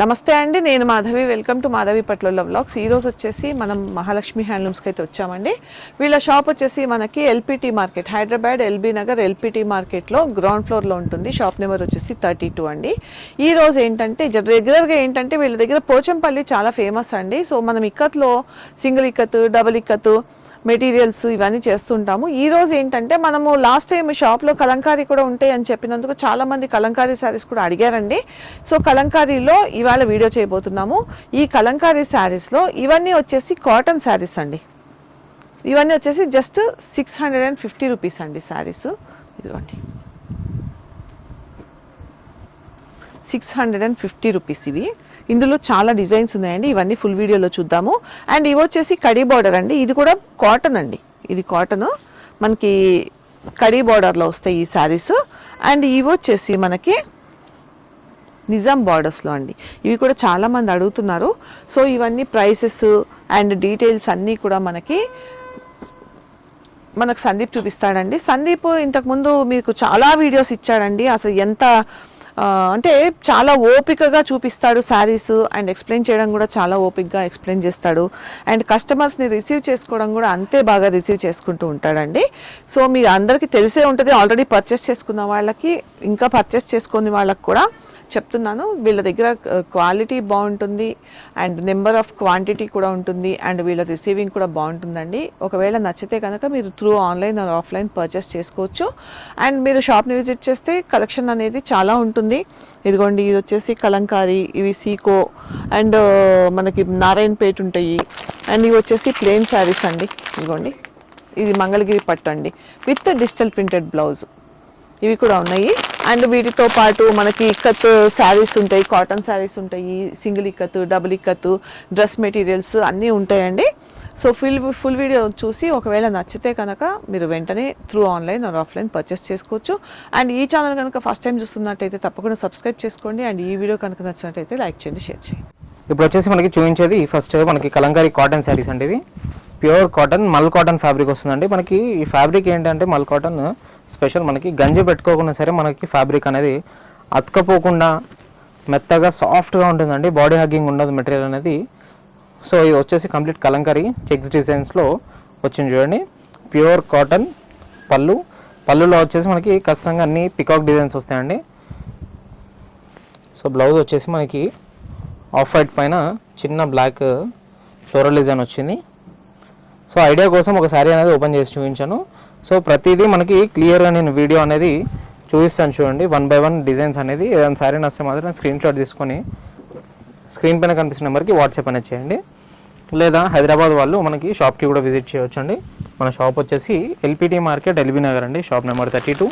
నమస్తే అండి నేను మాధవి. వెల్కమ్ టు మాధవి పట్ల వ్లాగ్స్ ఈ రోజు వచ్చేసి మనం మహాలక్ష్మి హ్యాండ్లూమ్స్కి అయితే వచ్చామండి. వీళ్ళ షాప్ వచ్చేసి మనకి LPT market Hyderabad LB Nagar LPT మార్కెట్లో గ్రౌండ్ ఫ్లోర్లో ఉంటుంది. షాప్ నెంబర్ వచ్చేసి థర్టీ టూ అండి. ఈ రోజు ఏంటంటే జ- రెగ్యులర్గా ఏంటంటే వీళ్ళ దగ్గర పోచంపల్లి చాలా ఫేమస్ అండి. సో మనం ఇక్కత్లో single ikat double ikat materials ఇవన్నీ చేస్తుంటాము. ఈ రోజు ఏంటంటే మనము లాస్ట్ టైం షాప్లో కలంకారీ కూడా ఉంటాయి అని చెప్పినందుకు చాలామంది కలంకారీ శారీస్ కూడా అడిగారండి. సో కలంకారీలో ఇవాళ వీడియో చేయబోతున్నాము. ఈ కలంకారీ శారీస్లో ఇవన్నీ వచ్చేసి కాటన్ శారీస్ అండి. ఇవన్నీ వచ్చేసి just six hundred and fifty rupees అండి శారీస్ ఇదిగోండి. Six hundred and fifty rupees ఇవి. ఇందులో చాలా డిజైన్స్ ఉన్నాయండి. ఇవన్నీ ఫుల్ వీడియోలో చూద్దాము. అండ్ ఇవి వచ్చేసి కడీ బార్డర్ అండి. ఇది కూడా కాటన్ అండి. ఇది కాటన్. మనకి కడీ బార్డర్లో వస్తాయి ఈ శారీస్. అండ్ ఇవి వచ్చేసి మనకి నిజాం బార్డర్స్లో అండి. ఇవి కూడా చాలా మంది అడుగుతున్నారు. సో ఇవన్నీ ప్రైసెస్ అండ్ డీటెయిల్స్ అన్నీ కూడా మనకి మనకు సందీప్ చూపిస్తాడండి. సందీప్ ఇంతకుముందు మీకు చాలా వీడియోస్ ఇచ్చాడండి. అసలు ఎంత అంటే చాలా ఓపికగా చూపిస్తాడు శారీస్ అండ్ ఎక్స్ప్లెయిన్ చేయడం కూడా చాలా ఓపికగా ఎక్స్ప్లెయిన్ చేస్తాడు. అండ్ కస్టమర్స్ని రిసీవ్ చేసుకోవడం కూడా అంతే బాగా రిసీవ్ చేసుకుంటూ ఉంటాడండి. సో మీ అందరికీ తెలిసే ఉంటుంది ఆల్రెడీ పర్చేస్ చేసుకున్న వాళ్ళకి ఇంకా పర్చేస్ చేసుకుని వాళ్ళకి కూడా చెప్తున్నాను. వీళ్ళ దగ్గర క్వాలిటీ బాగుంటుంది అండ్ నెంబర్ ఆఫ్ క్వాంటిటీ కూడా ఉంటుంది అండ్ వీళ్ళ రిసీవింగ్ కూడా బాగుంటుందండి. ఒకవేళ నచ్చితే కనుక మీరు through online or offline purchase చేసుకోవచ్చు. అండ్ మీరు షాప్ని విజిట్ చేస్తే కలెక్షన్ అనేది చాలా ఉంటుంది. ఇదిగోండి ఇది వచ్చేసి కలంకారీ ఇవి సీకో అండ్ మనకి నారాయణపేట ఉంటాయి. అండ్ ఇవి వచ్చేసి ప్లెయిన్ శారీస్ అండి. ఇదిగోండి ఇది మంగళగిరి పట్టు అండి. With digital printed blouse. ఇవి కూడా ఉన్నాయి. అండ్ వీటితో పాటు మనకి ఇక్కత్ శారీస్ ఉంటాయి కాటన్ శారీస్ ఉంటాయి single ikat double ikat dress materials అన్నీ ఉంటాయండి. సో ఫుల్ ఫుల్ వీడియో చూసి ఒకవేళ నచ్చితే కనుక మీరు వెంటనే through online or offline purchase చేసుకోవచ్చు. అండ్ ఈ ఛానల్ కనుక ఫస్ట్ టైం చూస్తున్నట్టయితే తప్పకుండా సబ్స్క్రైబ్ చేసుకోండి. అండ్ ఈ వీడియో కనుక నచ్చినట్టయితే లైక్ చేయండి షేర్ చేయండి. ఇప్పుడు వచ్చేసి మనకి చూపించేది ఫస్ట్ మనకి కలంకారీ కాటన్ శారీస్ అండి ఇవి. Pure cotton mul cotton fabric వస్తుందండి. మనకి ఈ ఫ్యాబ్రిక్ ఏంటంటే మల్ కాటన్ స్పెషల్ మనకి గంజి పెట్టుకోకుండా సరే మనకి ఫ్యాబ్రిక్ అనేది అతకపోకుండా మెత్తగా సాఫ్ట్గా ఉంటుందండి. బాడీ హగ్గింగ్ ఉండదు మెటీరియల్ అనేది. సో ఇది వచ్చేసి కంప్లీట్ కలంకరీ చెక్స్ డిజైన్స్లో వచ్చింది చూడండి. ప్యూర్ కాటన్ పళ్ళు. పళ్ళులో వచ్చేసి మనకి ఖచ్చితంగా అన్ని పికాక్ డిజైన్స్ వస్తాయండి. సో బ్లౌజ్ వచ్చేసి మనకి ఆఫ్ వైట్ పైన చిన్న బ్లాక్ ఫ్లోరల్ డిజైన్ వచ్చింది. సో ఐడియా కోసం ఒక శారీ అనేది ఓపెన్ చేసి చూపించాను. సో ప్రతిదీ మనకి క్లియర్గా నేను వీడియో అనేది చూపిస్తాను చూడండి. వన్ బై వన్ డిజైన్స్ అనేది ఏదైనా శారీ నస్తే మాత్రం స్క్రీన్ షాట్ తీసుకొని స్క్రీన్ పైన కనిపిస్తున్న నెంబర్కి వాట్సాప్ అనేది చేయండి. లేదా హైదరాబాద్ వాళ్ళు మనకి షాప్కి కూడా విజిట్ చేయవచ్చు అండి మన షాప్ వచ్చేసి ఎల్పిటి మార్కెట్ ఎల్బీ నగర్ అండి. Shop number thirty two.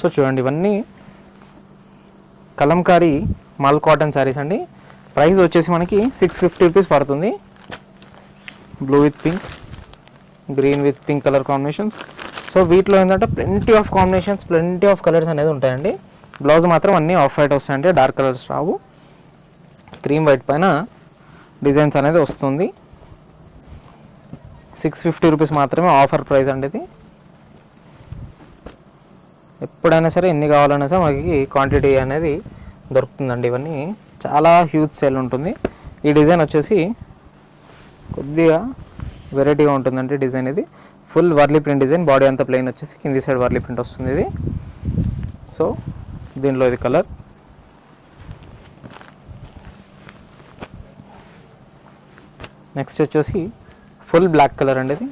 So చూడండి ఇవన్నీ కలంకారీ మల్ కాటన్ శారీస్ అండి. ప్రైస్ వచ్చేసి మనకి సిక్స్ ఫిఫ్టీ రూపీస్ పడుతుంది. Blue with pink green with pink colour combinations so వీటిలో ఏంటంటే plenty of combinations plenty of colours అనేది ఉంటాయండి. బ్లౌజ్ మాత్రం అన్నీ ఆఫ్ వైట్ వస్తాయండి. డార్క్ కలర్స్ రావు. క్రీమ్ వైట్ పైన డిజైన్స్ అనేది వస్తుంది. సిక్స్ ఫిఫ్టీ రూపీస్ మాత్రమే ఆఫర్ ప్రైస్ అండి ఇది. ఎప్పుడైనా సరే ఎన్ని కావాలన్నా సరే మనకి క్వాంటిటీ అనేది దొరుకుతుందండి ఇవన్నీ. చాలా హ్యూజ్ సేల్ ఉంటుంది. ఈ డిజైన్ వచ్చేసి కొద్దిగా వెరైటీగా ఉంటుందండి డిజైన్ ఇది. Full Warli print design body అంతా ప్లెయిన్ వచ్చేసి కింది సైడ్ వర్లీ ప్రింట్ వస్తుంది ఇది. సో దీనిలో ఇది కలర్ నెక్స్ట్ వచ్చేసి ఫుల్ బ్లాక్ కలర్ అండి ఇది.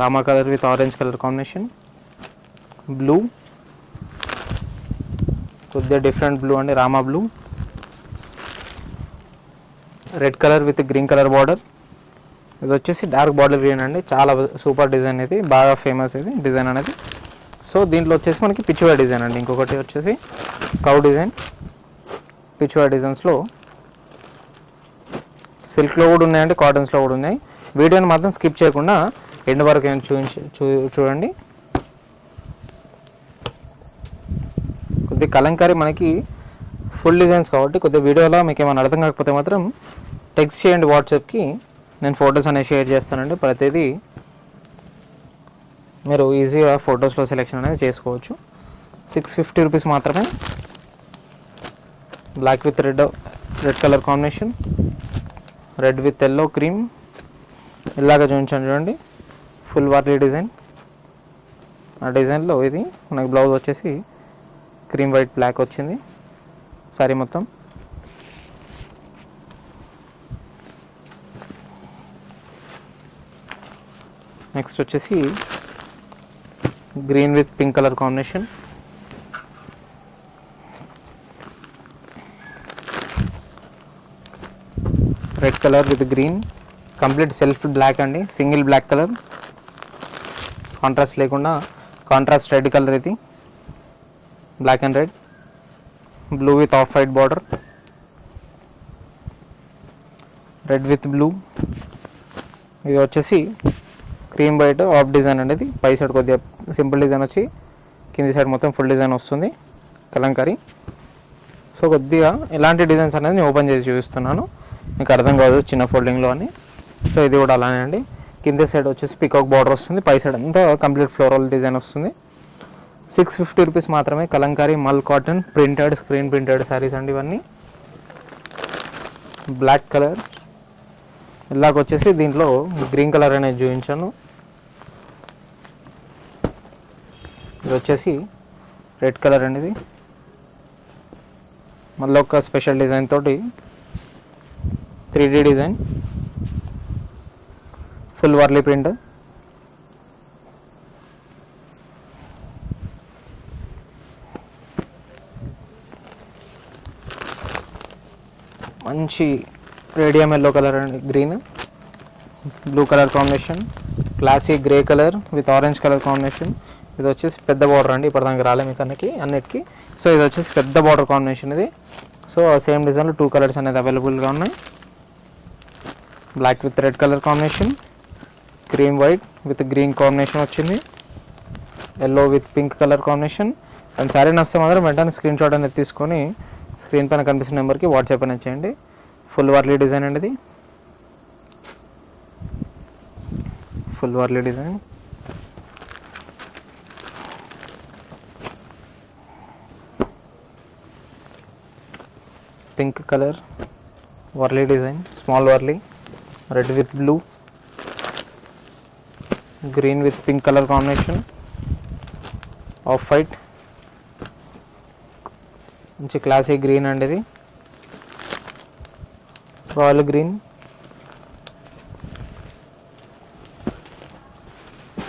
Rama colour with orange colour combination blue కొద్దిగా డిఫరెంట్ బ్లూ అండి rama blue red colour with green colour border ఇది వచ్చేసి డార్క్ బార్డర్ గ్రీన్ అండి చాలా సూపర్ డిజైన్ ఇది బాగా ఫేమస్ ఇది డిజైన్ అనేది. సో దీంట్లో వచ్చేసి మనకి పిచ్చువా డిజైన్ అండి ఇంకొకటి వచ్చేసి కౌ డిజైన్ పిచ్చువా డిజైన్స్లో సిల్క్లో కూడా ఉన్నాయండి కాటన్స్లో కూడా ఉన్నాయి. వీడియోని మాత్రం స్కిప్ చేయకుండా ఎండ్ వరకు ఏమైనా చూపించి చూ చూడండి. కొద్ది కలంకారీ మనకి ఫుల్ డిజైన్స్ కాబట్టి కొద్దిగా వీడియోలో మీకు ఏమైనా అర్థం కాకపోతే మాత్రం టెక్స్ట్ చేయండి వాట్సాప్కి. నేను ఫొటోస్ అనేవి షేర్ చేస్తానండి. ప్రతిదీ మీరు ఈజీగా ఫొటోస్లో సెలెక్షన్ అనేది చేసుకోవచ్చు. సిక్స్ ఫిఫ్టీ రూపీస్ మాత్రమే. Black with red red colour combination red with yellow cream. ఇలాగ చూపించాను చూడండి. Full Warli design. ఆ డిజైన్లో ఇది మనకి బ్లౌజ్ వచ్చేసి క్రీమ్ వైట్ బ్లాక్ వచ్చింది. సారీ మొత్తం. నెక్స్ట్ వచ్చేసి green with pink colour combination. Red colour with green. Complete self black అండి. Single black colour. కాంట్రాస్ట్ లేకుండా కాంట్రాస్ట్ రెడ్ కలర్ ఇది. Black and red. Blue with off white border. Red with blue. ఇది వచ్చేసి cream white off design అనేది. పై side కొద్దిగా simple design వచ్చి కింది సైడ్ మొత్తం ఫుల్ డిజైన్ వస్తుంది. కలంకారీ. సో కొద్దిగా ఇలాంటి డిజైన్స్ అనేది నేను ఓపెన్ చేసి చూపిస్తున్నాను. మీకు అర్థం కాదు చిన్న ఫోల్డింగ్లో అని. సో ఇది కూడా అలానే అండి. కింద సైడ్ వచ్చేసి పికాక్ బార్డర్ వస్తుంది. పై సైడ్ అంతా కంప్లీట్ ఫ్లోరల్ డిజైన్ వస్తుంది. సిక్స్ ఫిఫ్టీ రూపీస్ మాత్రమే Kalamkari mul cotton printed screen printed saris అండి ఇవన్నీ. బ్లాక్ కలర్ ఇలాగ వచ్చేసి దీంట్లో గ్రీన్ కలర్ అనేది చూపించాను. ఇది వచ్చేసి రెడ్ కలర్ అనేది మళ్ళీ ఒక స్పెషల్ డిజైన్ తోటి three D design. Full Warli print. మంచి రేడియం ఎల్లో కలర్ అండి green. Blue colour combination. Classic grey colour with orange colour combination. ఇది వచ్చేసి పెద్ద బార్డర్ అండి ఇప్పటిదానికి రాలే మీ కన్నకి అన్నిటికీ. సో ఇది వచ్చేసి పెద్ద బార్డర్ కాంబినేషన్ ఇది. సో సేమ్ డిజైన్లో టూ కలర్స్ అనేది అవైలబుల్గా ఉన్నాయి. Black with red colour combination cream white with green combination వచ్చింది yellow with pink colour combination and sari నస్తే మాత్రం వెంటనే స్క్రీన్ షాట్ అనేది తీసుకొని స్క్రీన్ పైన కనిపిస్తున్న నెంబర్కి వాట్సాప్ అనేది చేయండి. ఫుల్ వర్లీ డిజైన్ అండి ఇది full Warli design pink colour Warli design small Warli red with blue green with pink colour combination off white. మంచి క్లాసిక్ గ్రీన్ అండి ఇది. Royal green.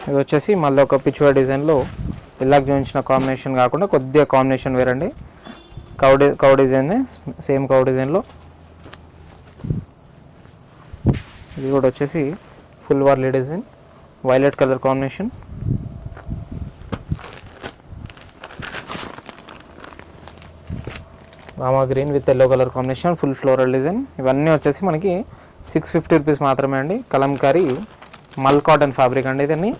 ఇది వచ్చేసి మళ్ళీ ఒక పిచ్చువ డిజైన్లో ఇలాగ జోడించిన కాంబినేషన్ కాకుండా కొద్దిగా కాంబినేషన్ వేరండి. Cow cow design same cow డిజైన్లో ఇది కూడా వచ్చేసి full Warli design violet colour combination rama green with yellow colour combination full floral design ఇవన్నీ వచ్చేసి మనకి సిక్స్ ఫిఫ్టీ రూపీస్ మాత్రమే అండి. కలంకారీ మల్ కాటన్ ఫ్యాబ్రిక్ అండి ఇదన్నీ.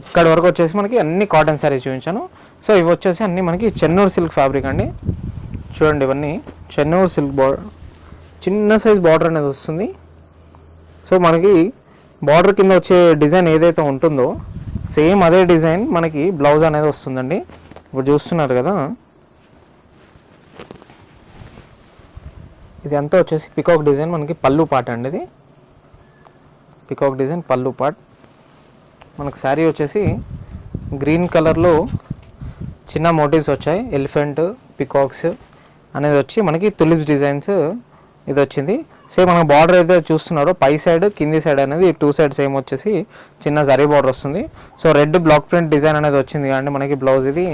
ఇక్కడ వరకు వచ్చేసి మనకి అన్ని కాటన్ శారీస్ చూపించాను. సో ఇవి వచ్చేసి అన్ని మనకి చెన్నూరు సిల్క్ ఫ్యాబ్రిక్ అండి. చూడండి ఇవన్నీ. చెన్నూరు సిల్క్ బార్డర్ చిన్న సైజ్ బార్డర్ అనేది వస్తుంది. సో మనకి బార్డర్ కింద వచ్చే డిజైన్ ఏదైతే ఉంటుందో సేమ్ అదే డిజైన్ మనకి బ్లౌజ్ అనేది వస్తుందండి. ఇప్పుడు చూస్తున్నారు కదా. ఇది అంతా వచ్చేసి పికాక్ డిజైన్ మనకి పళ్ళు పాట అండి ఇది. పికాక్ డిజైన్ పళ్ళు పాట్ మనకు శారీ వచ్చేసి గ్రీన్ కలర్లో చిన్న మోటివ్స్ వచ్చాయి. ఎలిఫెంట్ పికాక్స్ అనేది వచ్చి మనకి తులిప్స్ డిజైన్స్ ఇది వచ్చింది. సేమ్ మనం బార్డర్ అయితే చూస్తున్నారో పై సైడ్ కింది సైడ్ అనేది టూ సైడ్ సేమ్ వచ్చేసి చిన్న జరీ బార్డర్ వస్తుంది. So red black print design అనేది వచ్చింది కానీ మనకి బ్లౌజ్ ఇది.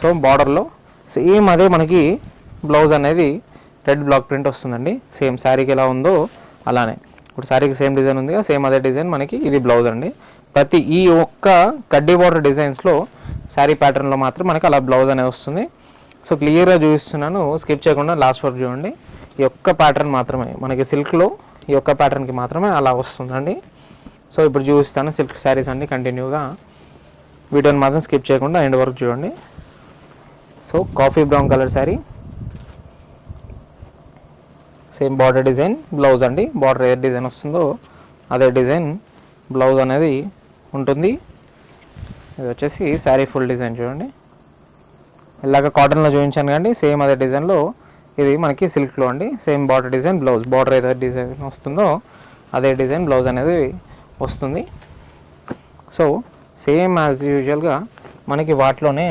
సో బార్డర్లో సేమ్ అదే మనకి బ్లౌజ్ అనేది రెడ్ బ్లాక్ ప్రింట్ వస్తుందండి. సేమ్ శారీకి ఎలా ఉందో అలానే. ఇప్పుడు శారీకి సేమ్ డిజైన్ ఉంది సేమ్ అదే డిజైన్ మనకి ఇది బ్లౌజ్ అండి. ప్రతి ఈ ఒక్క కడ్డీ బార్డర్ డిజైన్స్లో శారీ ప్యాటర్న్లో మాత్రం మనకి అలా బ్లౌజ్ అనేది వస్తుంది. సో క్లియర్గా చూపిస్తున్నాను. స్కిప్ చేయకుండా లాస్ట్ వరకు చూడండి. ఈ ఒక్క ప్యాటర్న్ మాత్రమే మనకి సిల్క్లో ఈ ఒక్క ప్యాటర్న్కి మాత్రమే అలా వస్తుందండి. సో ఇప్పుడు చూపిస్తాను సిల్క్ శారీస్ అన్ని కంటిన్యూగా వీడియోని మాత్రం స్కిప్ చేయకుండా ఎండ్ వరకు చూడండి. So coffee brown colour sari same border design blouse అండి. బార్డర్ ఏ డిజైన్ వస్తుందో అదే డిజైన్ బ్లౌజ్ అనేది ఉంటుంది. ఇది వచ్చేసి శారీ ఫుల్ డిజైన్ చూడండి. ఇలాగ కాటన్లో చూపించాను కానీ సేమ్ అదే డిజైన్లో ఇది మనకి సిల్క్లో అండి. Same border design blouse. Border ఏదైతే డిజైన్ వస్తుందో అదే డిజైన్ బ్లౌజ్ అనేది వస్తుంది. సో సేమ్ యాజ్ యూజువల్గా మనకి వాటిలోనే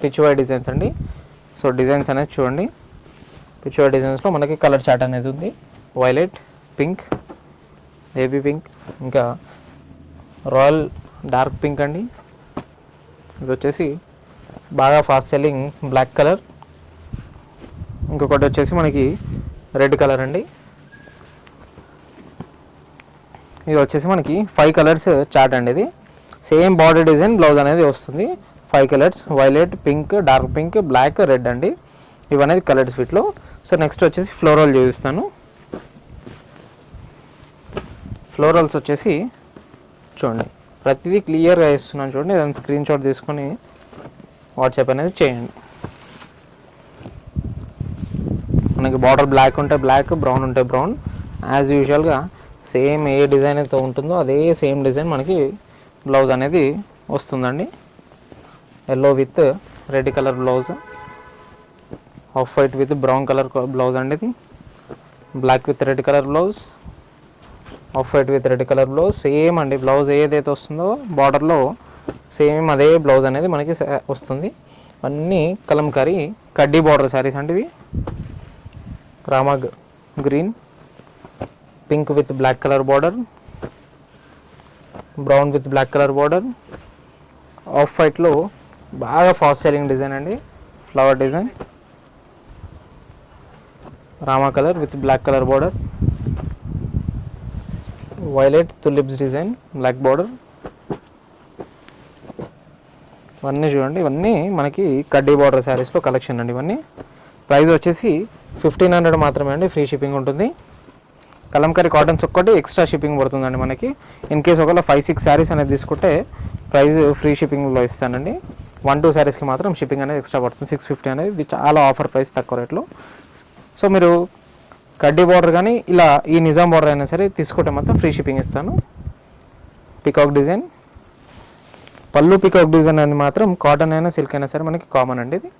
పిచ్చువై డిజైన్స్ అండి. సో డిజైన్స్ అనేది చూడండి. పిచ్చువై డిజైన్స్లో మనకి కలర్ చార్ట్ అనేది ఉంది. వైలెట్ పింక్ బేబీ పింక్ ఇంకా రాయల్ డార్క్ పింక్ అండి. ఇది వచ్చేసి బాగా ఫాస్ట్ సెల్లింగ్ బ్లాక్ కలర్. ఇంకొకటి వచ్చేసి మనకి రెడ్ కలర్ అండి. ఇది వచ్చేసి మనకి ఫైవ్ కలర్స్ చాట్ అండి ఇది. సేమ్ బార్డర్ డిజైన్ బ్లౌజ్ అనేది వస్తుంది. Five colours violet pink dark pink black red అండి. ఇవనేది కలర్స్ వీటిలో. సో నెక్స్ట్ వచ్చేసి ఫ్లోరల్ చూపిస్తాను. ఫ్లోరల్స్ వచ్చేసి చూడండి. ప్రతిదీ క్లియర్గా ఇస్తున్నాను చూడండి. దాని స్క్రీన్ షాట్ తీసుకొని వాట్సాప్ అనేది చేయండి. మనకి బార్డర్ బ్లాక్ ఉంటే బ్లాక్ బ్రౌన్ ఉంటే బ్రౌన్ యాజ్ యూజువల్గా సేమ్ ఏ డిజైన్ అయితే ఉంటుందో అదే సేమ్ డిజైన్ మనకి బ్లౌజ్ అనేది వస్తుందండి. Yellow with red colour blouse off white with brown colour blouse అండి ఇది. Black with red colour blouse off white with red colour blouse same అండి. బ్లౌజ్ ఏదైతే వస్తుందో బార్డర్లో సేమ్ అదే బ్లౌజ్ అనేది మనకి వస్తుంది. అన్నీ కలంకారీ కడ్డీ బార్డర్ శారీస్ అంటే ఇవి. Rama green pink with black colour border brown with black colour border. Off వైట్లో బాగా ఫాస్ట్ సెల్లింగ్ డిజైన్ అండి flower design. Rama colour with black colour border. Violet tulips design black border. ఇవన్నీ చూడండి ఇవన్నీ మనకి కడ్డీ బార్డర్ శారీస్లో కలెక్షన్ అండి ఇవన్నీ. ప్రైస్ వచ్చేసి ఫిఫ్టీన్ హండ్రెడ్ మాత్రమే అండి ఫ్రీ షిప్పింగ్ ఉంటుంది. కలంకారీ కాటన్స్ ఒక్కటి ఎక్స్ట్రా షిప్పింగ్ పడుతుందండి మనకి. ఇన్ కేస్ ఒకవేళ ఫైవ్ సిక్స్ శారీస్ అనేది తీసుకుంటే ప్రైస్ ఫ్రీ షిప్పింగ్లో ఇస్తానండి. వన్ టూ శారీస్కి మాత్రం షిప్పింగ్ అనేది ఎక్స్ట్రా పడుతుంది. సిక్స్ ఫిఫ్టీ అనేది ఇది చాలా ఆఫర్ ప్రైస్ తక్కువ రేట్లో. సో మీరు కడ్డీ బార్డర్ కానీ ఇలా ఈ నిజాం బార్డర్ అయినా సరే తీసుకుంటే మాత్రం ఫ్రీ షిప్పింగ్ ఇస్తాను. Peacock design. పళ్ళు పికాక్ డిజైన్ అని మాత్రం కాటన్ అయినా సిల్క్ అయినా సరే మనకి కామన్ అండి ఇది.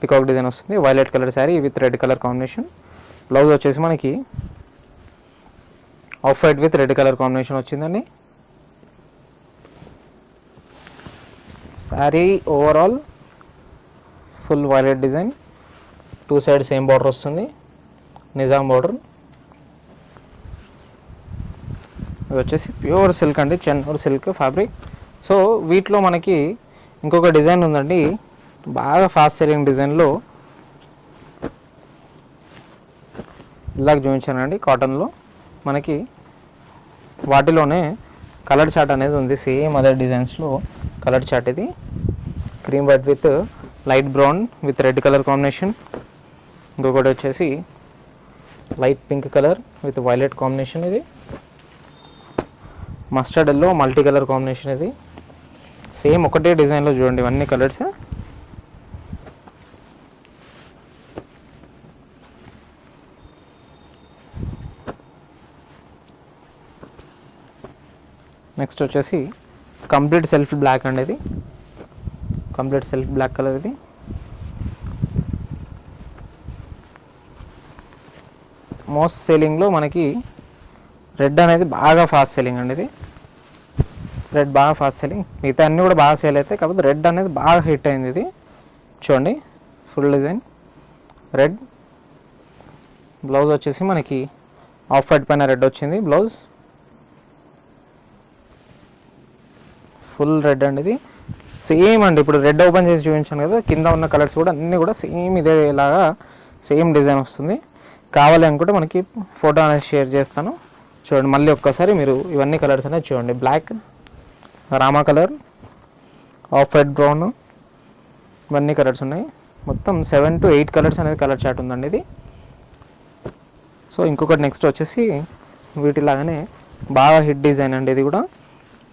పికాక్ డిజైన్ వస్తుంది. Violet colour sari with red colour combination. Blouse వచ్చేసి మనకి off white with red colour combination వచ్చిందండి. Sari overall full violet design. Two side same border వస్తుంది. నిజాం బార్డర్. ఇది వచ్చేసి ప్యూర్ సిల్క్ అండి. Chennur silk fabric. సో వీటిలో మనకి ఇంకొక డిజైన్ ఉందండి. బాగా ఫాస్ట్ సెల్లింగ్ డిజైన్లో ఇలాగ చూపించానండి కాటన్లో మనకి వాటిలోనే కలర్ చార్ట్ అనేది ఉంది. సేమ్ అదర్ డిజైన్స్లో కలర్ చార్ట్ ఇది. Cream white with light brown with red colour combination ఇంకొకటి వచ్చేసి light pink colour with violet combination ఇది. Mustard yellow multi colour combination ఇది. సేమ్ ఒకటే డిజైన్లో చూడండి. ఇవన్నీ కలర్స్ నెక్స్ట్ వచ్చేసి కంప్లీట్ సెల్ఫ్ బ్లాక్ అండి ఇది కంప్లీట్ సెల్ఫ్ బ్లాక్ కలర్ ఇది మోస్ట్ సేలింగ్లో మనకి రెడ్ అనేది బాగా ఫాస్ట్ సెల్లింగ్ అండి ఇది రెడ్ బాగా ఫాస్ట్ సెల్లింగ్ మిగతా అన్నీ కూడా బాగా సేల్ అవుతాయి. కాకపోతే రెడ్ అనేది బాగా హిట్ అయింది ఇది. చూడండి ఫుల్ డిజైన్ రెడ్ బ్లౌజ్ వచ్చేసి మనకి ఆఫ్ వైట్ పైన రెడ్ వచ్చింది. బ్లౌజ్ ఫుల్ రెడ్ అండి ఇది. సేమ్ అండి ఇప్పుడు రెడ్ ఓపెన్ చేసి చూపించాను కదా కింద ఉన్న కలర్స్ కూడా అన్నీ కూడా సేమ్ ఇదే లాగా సేమ్ డిజైన్ వస్తుంది. కావాలి అనుకుంటే మనకి ఫోటో అనేది షేర్ చేస్తాను. చూడండి మళ్ళీ ఒక్కసారి మీరు ఇవన్నీ కలర్స్ అనేది చూడండి. Black Rama colour off white brown ఇవన్నీ కలర్స్ ఉన్నాయి. మొత్తం సెవెన్ టు ఎయిట్ కలర్స్ అనేది కలర్ చార్ట్ ఉందండి ఇది. సో ఇంకొకటి నెక్స్ట్ వచ్చేసి వీటిలాగానే బాగా హిట్ డిజైన్ అండి ఇది కూడా.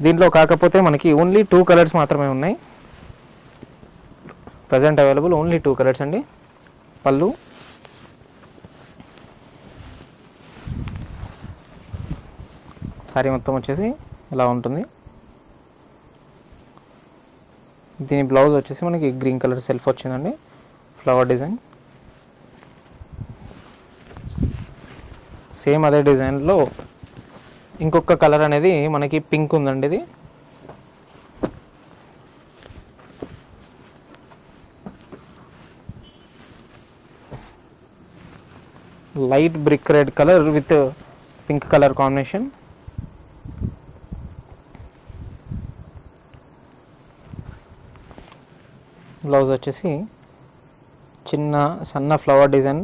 దీంట్లో కాకపోతే మనకి ఓన్లీ టూ కలర్స్ మాత్రమే ఉన్నాయి. Present available only two colours అండి. పళ్ళు. సారీ మొత్తం వచ్చేసి ఇలా ఉంటుంది. దీని బ్లౌజ్ వచ్చేసి మనకి గ్రీన్ కలర్ సెల్ఫ్ వచ్చిందండి. ఫ్లవర్ డిజైన్ సేమ్ అదే డిజైన్లో ఇంకొక కలర్ అనేది మనకి పింక్ ఉందండి ఇది. Light brick red colour with pink colour combination blouse వచ్చేసి చిన్న సన్న ఫ్లవర్ డిజైన్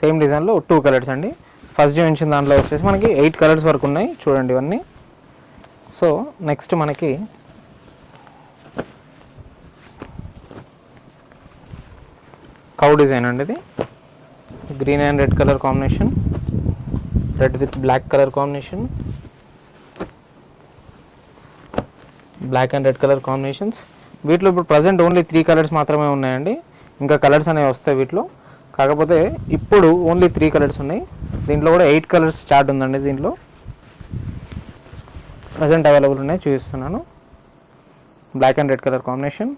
సేమ్ డిజైన్లో టూ కలర్స్ అండి. ఫస్ట్ చూపించిన దాంట్లో వచ్చేసి మనకి ఎయిట్ కలర్స్ వరకు ఉన్నాయి. చూడండి ఇవన్నీ. సో నెక్స్ట్ మనకి కౌ డిజైన్ అండి ఇది. Green and red colour combination red with black colour combination black and red colour combinations వీటిలో ఇప్పుడు ప్రజెంట్ ఓన్లీ త్రీ కలర్స్ మాత్రమే ఉన్నాయండి. ఇంకా కలర్స్ అనేవి వస్తాయి వీటిలో. కాకపోతే ఇప్పుడు ఓన్లీ త్రీ కలర్స్ ఉన్నాయి. దీంట్లో కూడా ఎయిట్ కలర్స్ చార్ట్ ఉందండి దీంట్లో. ప్రజెంట్ అవైలబుల్ ఉన్నాయి చూపిస్తున్నాను. Black and red colour combination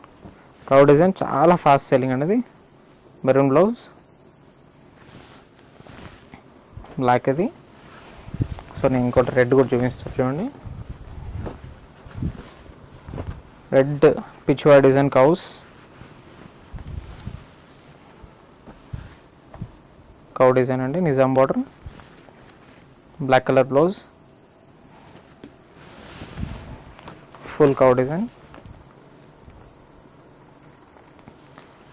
cow design చాలా ఫాస్ట్ సెల్లింగ్ అండి ఇది. మెరూన్ బ్లౌజ్ బ్లాక్ అది. సో నేను ఇంకోటి రెడ్ కూడా చూపిస్తాను చూడండి. Red Pichwai design cows cow design అండి Nizam border black colour blouse full cow design.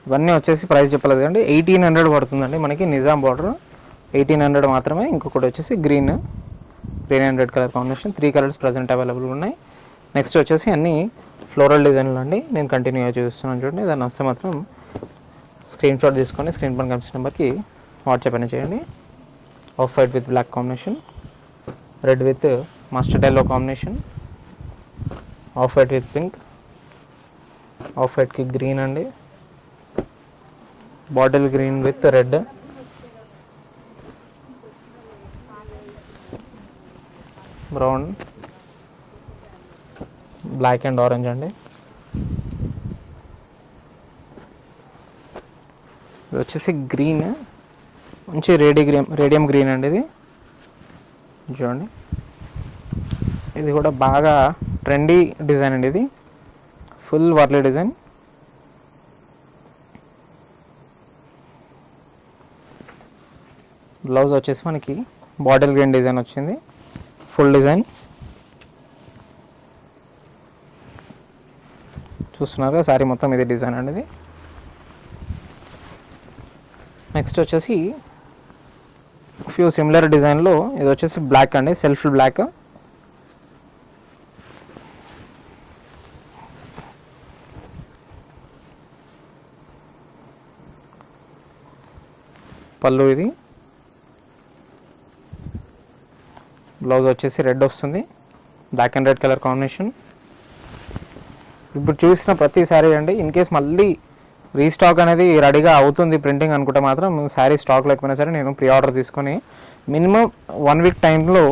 ఇవన్నీ వచ్చేసి ప్రైస్ చెప్పలేదు అండి. ఎయిటీన్ హండ్రెడ్ పడుతుందండి మనకి నిజాం బార్డర్. ఎయిటీన్ హండ్రెడ్ మాత్రమే ఇంకొకటి వచ్చేసి green green and red colour combination. Three colours present available ఉన్నాయి. నెక్స్ట్ వచ్చేసి అన్ని ఫ్లోరల్ డిజైన్లు అండి. నేను కంటిన్యూగా చూస్తున్నాను చూడండి. దాన్ని వస్తే మాత్రం స్క్రీన్ షాట్ తీసుకొని స్క్రీన్ పైన కంపెనీ నెంబర్కి వాట్సాప్ అయినా చేయండి. Off white with black combination red with mustard yellow combination off white with pink off వైట్కి green అండి. Bottle green with red brown black and orange అండి. ఇది వచ్చేసి గ్రీన్ మంచి రేడియం గ్రీన్ రేడియం గ్రీన్ అండి ఇది. చూడండి. ఇది కూడా బాగా ట్రెండీ డిజైన్ అండి ఇది. ఫుల్ వర్లీ డిజైన్ బ్లౌజ్ వచ్చేసి మనకి బాటిల్ గ్రీన్ డిజైన్ వచ్చింది. ఫుల్ డిజైన్ చూస్తున్నారు సారీ మొత్తం ఇది డిజైన్ అండి ఇది. నెక్స్ట్ వచ్చేసి ఫ్యూ సిమిలర్ డిజైన్లో ఇది వచ్చేసి బ్లాక్ అండి సెల్ఫ్ బ్లాక్ పళ్ళు ఇది. బ్లౌజ్ వచ్చేసి రెడ్ వస్తుంది. Black and red colour combination ఇప్పుడు చూసిన ప్రతి శారీ అండి ఇన్ కేస్ మళ్ళీ రీస్టాక్ అనేది రెడీగా అవుతుంది ప్రింటింగ్ అనుకుంటే మాత్రం శారీ స్టాక్ లేకపోయినా సరే నేను ప్రీ ఆర్డర్ తీసుకొని మినిమం వన్ వీక్ టైంలో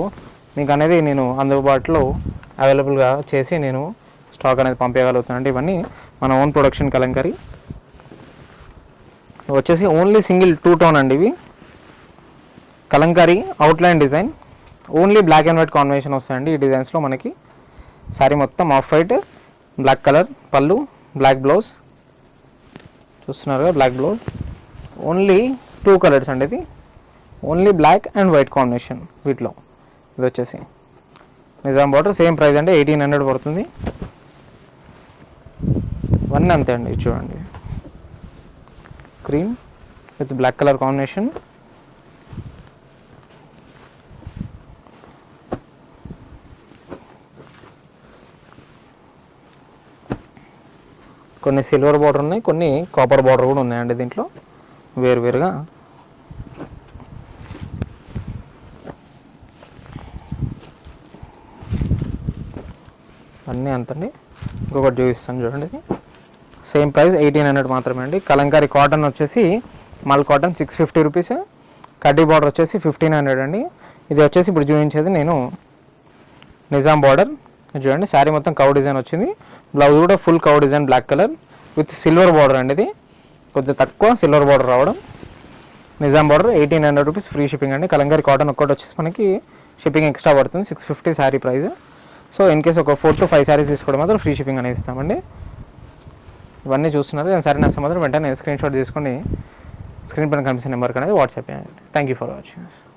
మీకు అనేది నేను అందుబాటులో అవైలబుల్గా చేసి నేను స్టాక్ అనేది పంపించగలుగుతానండి ఇవన్నీ మన ఓన్ ప్రొడక్షన్ కలంకరీ. వచ్చేసి ఓన్లీ సింగిల్ టూ టోన్ అండి ఇవి. Kalamkari outline design only black and white combination వస్తాయండి ఈ డిజైన్స్లో మనకి. శారీ మొత్తం ఆఫ్ వైట్ బ్లాక్ కలర్ పళ్ళు బ్లాక్ బ్లౌజ్ చూస్తున్నారు కదా black blouse only two colours అండి ఇది. Only black and white combination వీటిలో. ఇది వచ్చేసి నిజాం బార్డర్ సేమ్ ప్రైస్ అండి ఎయిటీన్ హండ్రెడ్ పడుతుంది. వన్ అంతే అండి ఇది చూడండి. Cream with black colour combination కొన్ని సిల్వర్ బార్డర్ ఉన్నాయి కొన్ని కాపర్ బార్డర్ కూడా ఉన్నాయండి దీంట్లో. వేరువేరుగా. అన్నీ అంతండి. ఇంకొకటి చూపిస్తాను చూడండి సేమ్ ప్రైస్ ఎయిటీన్ హండ్రెడ్ మాత్రమే అండి. కలంకారీ కాటన్ వచ్చేసి mul cotton six fifty rupees. కడ్డీ బార్డర్ వచ్చేసి ఫిఫ్టీన్ హండ్రెడ్ అండి. ఇది వచ్చేసి ఇప్పుడు చూపించేది నేను నిజాం బార్డర్. చూడండి శారీ మొత్తం కౌ డిజైన్ వచ్చింది. బ్లౌజ్ కూడా full cow design black colour with silver border అండి ఇది కొద్దిగా తక్కువ సిల్వర్ బార్డర్ రావడం. Nizam border eighteen hundred rupees free shipping అండి. కలంకారీ కాటన్ ఒక్కటి వచ్చేసి మనకి షిప్పింగ్ ఎక్స్ట్రా పడుతుంది. Six fifty sari price so in case ఒక ఫోర్ టు ఫైవ్ శారీస్ తీసుకోవడం మాత్రం ఫ్రీ షిప్పింగ్ అనేది ఇస్తామండి. ఇవన్నీ చూస్తున్నారు. నేను సరే నష్టం మాత్రం వెంటనే స్క్రీన్ షాట్ తీసుకొని స్క్రీన్ పైన కనిపిస్తున్న నెంబర్కి అనేది వాట్సాప్ చేయండి. Thank you for watching